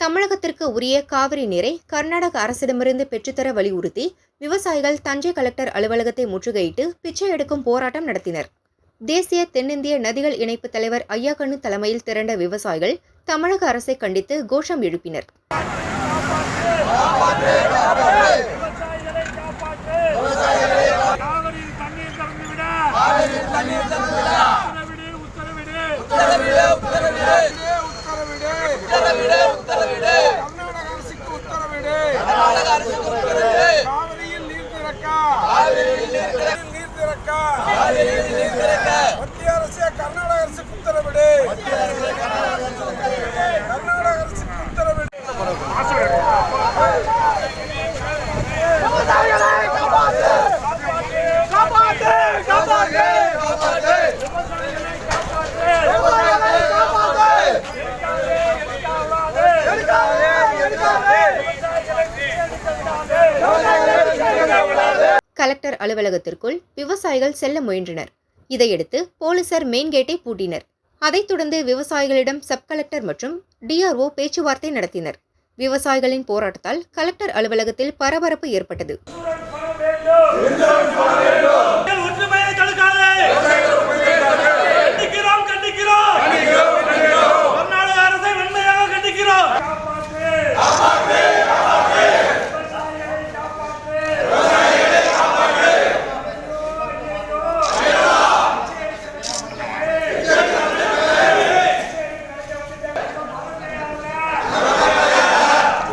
தமிழகத்திற்கு உரிய காவிரி நீரை கர்நாடக அரசிடமிருந்து பெற்றுத்தர வலியுறுத்தி விவசாயிகள் தஞ்சை கலெக்டர் அலுவலகத்தை முற்றுகையிட்டு பிச்சை எடுக்கும் போராட்டம் நடத்தினர். தேசிய தென்னிந்திய நதிகள் இணைப்பு தலைவர் ஐயாக்கண்ணு தலைமையில் திரண்ட விவசாயிகள் தமிழக அரசை கண்டித்து கோஷம் எழுப்பினர். விவசாயிகளை காப்பாற்று! காவிரியில் தண்ணீர் நீர் கலெக்டர் அலுவலகத்திற்குள் விவசாயிகள் செல்ல முயன்றனர். இதையடுத்து போலீசார் மெயின் கேட்டை பூட்டினர். அதைத் தொடர்ந்து விவசாயிகளிடம் சப் கலெக்டர் மற்றும் டிஆர்ஓ பேச்சுவார்த்தை நடத்தினர். விவசாயிகளின் போராட்டத்தால் கலெக்டர் அலுவலகத்தில் பரபரப்பு ஏற்பட்டது.